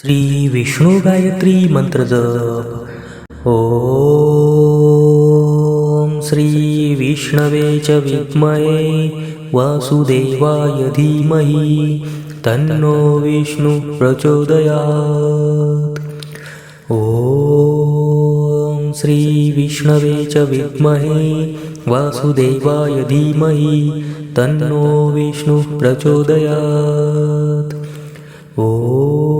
श्री विष्णू गायत्री मंत्र जप ओम श्री विष्णवे च विद्महे वासुदेवाय धीमहि तन्नो विष्णु प्रचोदयात्। ॐ श्री विष्णवे च विद्महे वासुदेवाय धीमहि तन्नो विष्णु प्रचोदयात्। ॐ